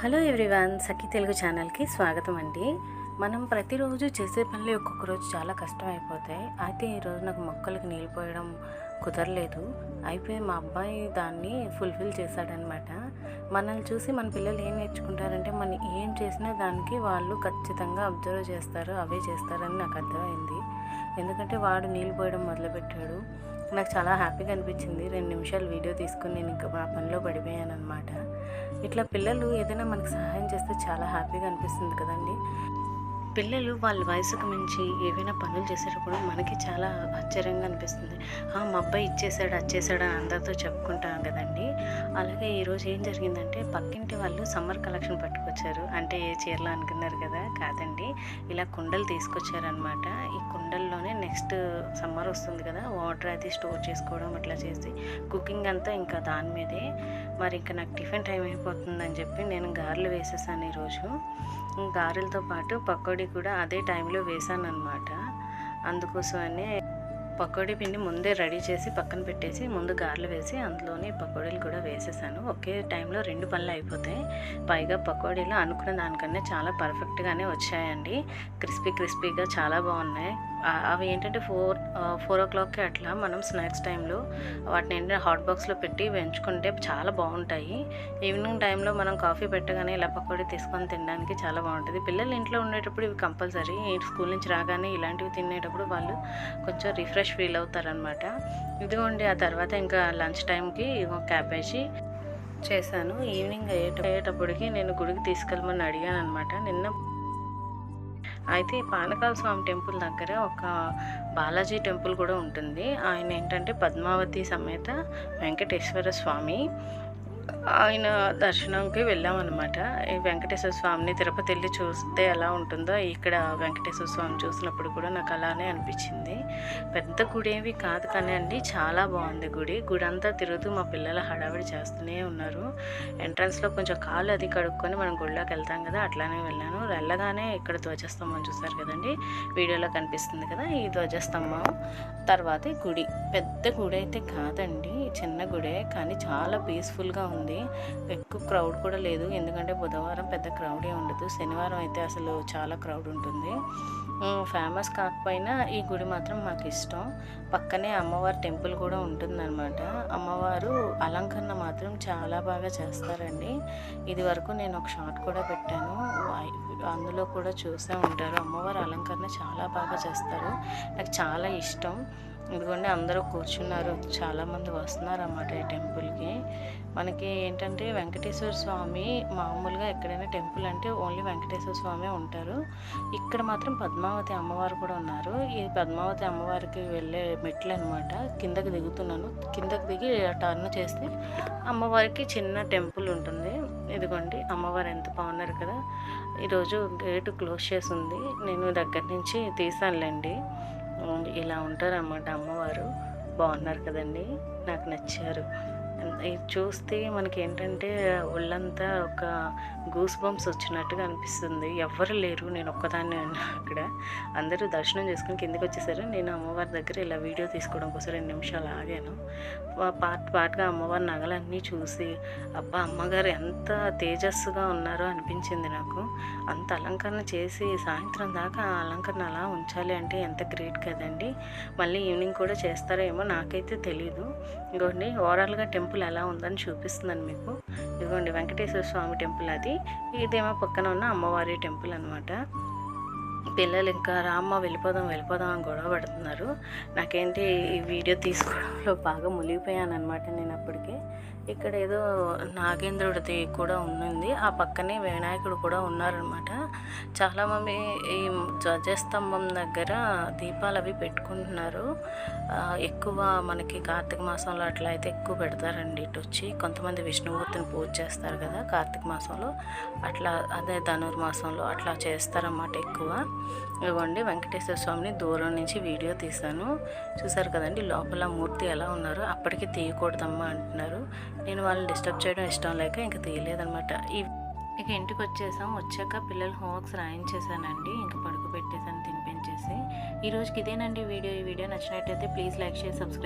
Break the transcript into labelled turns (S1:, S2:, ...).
S1: Hello everyone సఖి తెలుగు ఛానల్కి స్వాగతం అండి. మనం ప్రతిరోజు చేసే పనులు ఒక్కొక్క రోజు చాలా కష్టం అయిపోతాయి అయితే ఈరోజు నాకు మొక్కలకు నీళ్ళు పోయడం కుదరలేదు. అయిపోయి మా అబ్బాయి దాన్ని ఫుల్ఫిల్ చేశాడనమాట మనల్ని చూసి మన పిల్లలు ఏం నేర్చుకుంటారంటే మనం ఏం చేసినా దానికి వాళ్ళు ఖచ్చితంగా అబ్జర్వ్ చేస్తారు అవే చేస్తారని నాకు అర్థమైంది. ఎందుకంటే వాడు నీళ్ళు పోయడం మొదలుపెట్టాడు. నాకు చాలా హ్యాపీగా అనిపించింది. రెండు నిమిషాలు వీడియో తీసుకుని నేను ఇంకా మా పనిలో పడిపోయాను అనమాట ఇట్లా పిల్లలు ఏదైనా మనకు సహాయం చేస్తే చాలా హ్యాపీగా అనిపిస్తుంది కదండి. పిల్లలు వాళ్ళ వయసుకు మించి ఏవైనా పనులు చేసేటప్పుడు మనకి చాలా ఆశ్చర్యంగా అనిపిస్తుంది. "ఆ, మా అబ్బాయి ఇచ్చేసాడు వచ్చేసాడు అని అందరితో చెప్పుకుంటాం కదండి. అలాగే ఈరోజు ఏం జరిగిందంటే పక్కింటి వాళ్ళు సమ్మర్ కలెక్షన్ పట్టుకొచ్చారు. అంటే ఏ చీరలు అనుకున్నారు కదా కాదండి. ఇలా కుండలు తీసుకొచ్చారనమాట ఈ కుండల్లోనే నెక్స్ట్ సమ్మర్ వస్తుంది కదా వాటర్ అది స్టోర్ చేసుకోవడం అట్లా చేసి కుకింగ్ అంతా ఇంకా దాని మీదే. మరి ఇంకా నాకు టిఫిన్ టైం అయిపోతుందని చెప్పి నేను గారెలు వేసేసాను ఈరోజు గారెలతో పాటు పకోడీ కూడా అదే టైంలో వేసాను అనమాట అందుకోసమనే పకోడీ పిండి ముందే రెడీ చేసి పక్కన పెట్టేసి ముందు గారెలు వేసి అందులోనే పకోడీలు కూడా వేసేసాను. ఒకే టైంలో రెండు పనులు అయిపోతాయి. పైగా పకోడీలు అనుకున్న దానికన్నా చాలా పర్ఫెక్ట్గానే వచ్చాయండి. క్రిస్పీ క్రిస్పీగా చాలా బాగున్నాయి. అవి ఏంటంటే ఫోర్ ఫోర్ ఓ క్లాక్కి అట్లా మనం స్నాక్స్ టైంలో వాటిని ఏంటంటే హాట్ బాక్స్లో పెట్టి పెంచుకుంటే చాలా బాగుంటాయి. ఈవినింగ్ టైంలో మనం కాఫీ పెట్టగానే ఇలా పకోడీ తీసుకొని తినడానికి చాలా బాగుంటుంది. పిల్లలు ఇంట్లో ఉండేటప్పుడు ఇవి కంపల్సరీ. స్కూల్ నుంచి రాగానే ఇలాంటివి తినేటప్పుడు వాళ్ళు కొంచెం రిఫ్రెష్ ఫీల్ అవుతారనమాట ఇదిగోండి ఆ తర్వాత ఇంకా లంచ్ టైంకి క్యాబేజీ చేశాను. ఈవినింగ్ అయ్యేట అయ్యేటప్పటికి నేను గుడికి తీసుకెళ్ళమని అడిగాను అనమాట నిన్న అయితే పానకాల స్వామి టెంపుల్ దగ్గర ఒక బాలాజీ టెంపుల్ కూడా ఉంటుంది. ఆయన ఏంటంటే పద్మావతి సమేత వెంకటేశ్వర స్వామి. ఆయన దర్శనంకి వెళ్ళామన్నమాట. ఈ వెంకటేశ్వర స్వామిని తిరుపతి వెళ్ళి చూస్తే ఎలా ఉంటుందో ఇక్కడ వెంకటేశ్వర స్వామి చూసినప్పుడు కూడా నాకు అలానే అనిపించింది. పెద్ద గుడి ఏవి కాదు కానీ అండి చాలా బాగుంది గుడి. గుడి అంతా తిరుగుతూ మా పిల్లలు హడావిడి చేస్తూనే ఉన్నారు. ఎంట్రన్స్లో కొంచెం కాలు అది కడుక్కొని మనం గుడిలోకి వెళ్తాం కదా అట్లానే వెళ్ళాను. వెళ్ళగానే ఇక్కడ ధ్వజస్తంభం చూస్తారు కదండి వీడియోలో కనిపిస్తుంది కదా ఈ ధ్వజస్తంభం. తర్వాత గుడి. పెద్ద గుడి అయితే కాదండి చిన్న గుడే కానీ చాలా పీస్ఫుల్గా ఉంది. ఎక్కువ క్రౌడ్ కూడా లేదు. ఎందుకంటే బుధవారం పెద్ద క్రౌడే ఉండదు. శనివారం అయితే అసలు చాలా క్రౌడ్ ఉంటుంది. ఫేమస్ కాకపోయినా ఈ గుడి మాత్రం మాకు ఇష్టం. పక్కనే అమ్మవారి టెంపుల్ కూడా ఉంటుందన్నమాట. అమ్మవారు అలంకరణ మాత్రం చాలా బాగా చేస్తారండి. ఇది వరకు నేను ఒక షార్ట్ కూడా పెట్టాను. అందులో కూడా చూసే ఉంటారు. అమ్మవారు అలంకరణ చాలా బాగా చేస్తారు. నాకు చాలా ఇష్టం. ఇదిగోండి అందరూ కూర్చున్నారు. చాలామంది వస్తున్నారు అన్నమాట ఈ టెంపుల్కి. మనకి ఏంటంటే వెంకటేశ్వర స్వామి మామూలుగా ఎక్కడైనా టెంపుల్ అంటే ఓన్లీ వెంకటేశ్వర స్వామి ఉంటారు. ఇక్కడ మాత్రం పద్మావతి అమ్మవారు కూడా ఉన్నారు. ఈ పద్మావతి అమ్మవారికి వెళ్ళే మెట్లు అనమాట కిందకి దిగుతున్నాను. కిందకి దిగి టర్న్ చేస్తే అమ్మవారికి చిన్న టెంపుల్ ఉంటుంది. ఇదిగోండి అమ్మవారు ఎంత బాగున్నారు కదా. ఈరోజు గేటు క్లోజ్ చేసి ఉంది. నేను దగ్గర నుంచి తీసానులేండి. ఇలా ఉంటారన్నమాట అమ్మవారు. బాగున్నారు కదండి. నాకు నచ్చారు. చూస్తే మనకి ఏంటంటే ఒళ్ళంతా ఒక గూస్ బంప్స్ వచ్చినట్టుగా అనిపిస్తుంది. ఎవ్వరు లేరు. నేను ఒక్కదాన్ని అక్కడ. అందరూ దర్శనం చేసుకుని కిందకి వచ్చేసారు. నేను అమ్మవారి దగ్గర ఇలా వీడియో తీసుకోవడం కోసం రెండు నిమిషాలు ఆగాను. పార్ట్ పార్ట్గా అమ్మవారి నగలన్నీ చూసి అబ్బా అమ్మగారు ఎంత తేజస్సుగా ఉన్నారో అనిపించింది నాకు. అంత అలంకరణ చేసి సాయంత్రం దాకా ఆ అలంకరణ అలా ఉంచాలి అంటే ఎంత గ్రేట్ కదండి. మళ్ళీ ఈవినింగ్ కూడా చేస్తారో ఏమో నాకైతే తెలీదు. ఇంకోటి ఓవరాల్గా టెంపుల్ టెంపుల్ ఎలా ఉందని చూపిస్తున్నాను మీకు. ఇదిగోండి వెంకటేశ్వర స్వామి టెంపుల్ అది. ఇదేమో పక్కన ఉన్న అమ్మవారి టెంపుల్ అనమాట పిల్లలు ఇంకా రామ్మ వెళ్ళిపోదాం వెళ్ళిపోదాం అని గొడవ పడుతున్నారు. నాకేంటి ఈ వీడియో తీసుకోవడంలో బాగా మునిగిపోయాను అనమాట నేను అప్పటికే. ఇక్కడ ఏదో నాగేంద్రుడిది కూడా ఉంది ఆ పక్కనే వినాయకుడు కూడా ఉన్నారనమాట చాలామంది ఈ ధ్వజస్తంభం దగ్గర దీపాలు అవి పెట్టుకుంటున్నారు. ఎక్కువ మనకి కార్తీక మాసంలో అట్లా అయితే ఎక్కువ పెడతారండి ఇటు వచ్చి. కొంతమంది విష్ణుమూర్తిని పూజ చేస్తారు కదా కార్తీక మాసంలో. అట్లా అదే ధనుర్మాసంలో అట్లా చేస్తారన్నమాట ఎక్కువ. ఇవ్వండి వెంకటేశ్వర స్వామిని దూరం నుంచి వీడియో తీశాను. చూసారు కదండి లోపల మూర్తి ఎలా ఉన్నారో? అప్పటికి తీయకూడదమ్మా అంటున్నారు. నేను వాళ్ళని డిస్టర్బ్ చేయడం ఇష్టం లేక ఇంకా తీయలేదన్నమాట. ఈ ఇక ఇంటికి వచ్చేసాం. వచ్చాక పిల్లలు హోంవర్క్స్ రాయించేసానండి ఇంకా పడుకోబెట్టేసాను తినిపించేసి. ఈ రోజుకి ఇదేనండి వీడియో. ఈ వీడియో నచ్చినట్టయితే ప్లీజ్ లైక్ చేసి సబ్స్క్రైబ్